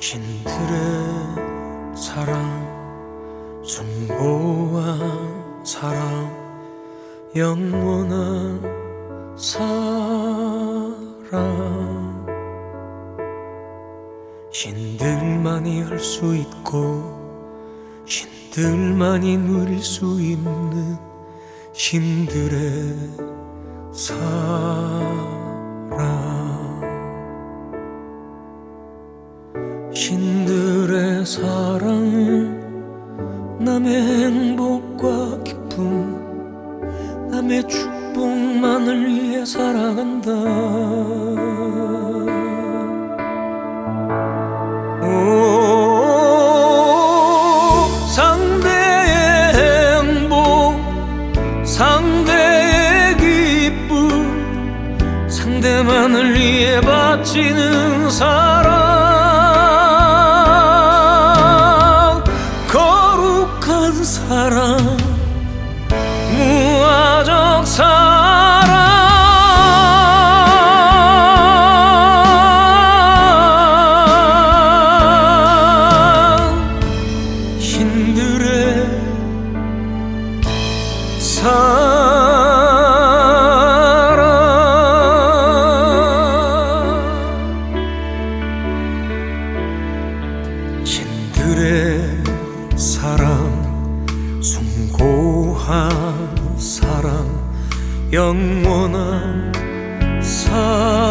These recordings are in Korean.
신들의 사랑 숭고한 사랑 영원한 사랑. 신들만이 할 수 있고 신들만이 누릴 수 있는 신들의 사랑 사랑은 남의 행복과 기쁨 남의 축복만을 위해 살아간다. 오 상대의 행복 상대의 기쁨 상대만을 위해 바치는 사랑 신들의 사랑 숭고한 사랑 영원한 사랑.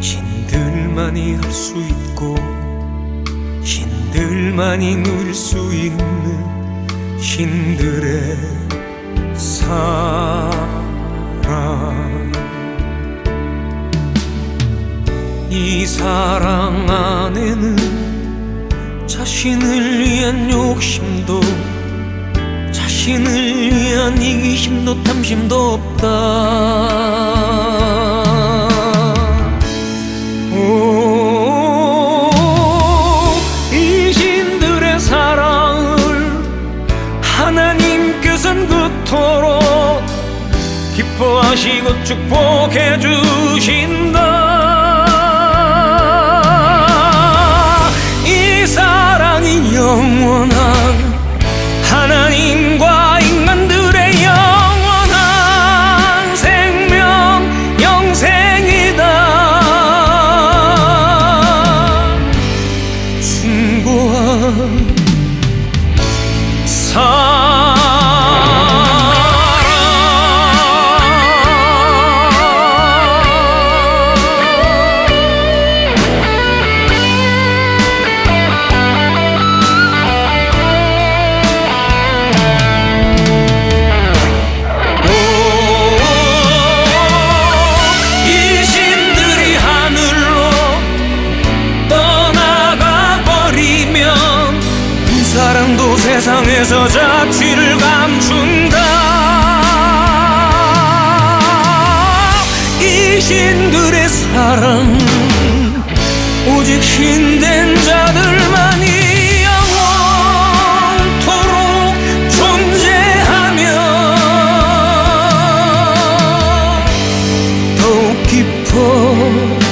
신들만이 할 수 있고 신들만이 누릴 수 있는 신들의 사랑 사랑 안에는 자신을 위한 욕심도 자신을 위한 이기심도 탐심도 없다. 오, 이 신들의 사랑을 하나님께서는 그토록 기뻐하시고 축복해 주신 세상에서 자취를 감춘다. 이 신들의 사랑 오직 힘된 자들만이 깊어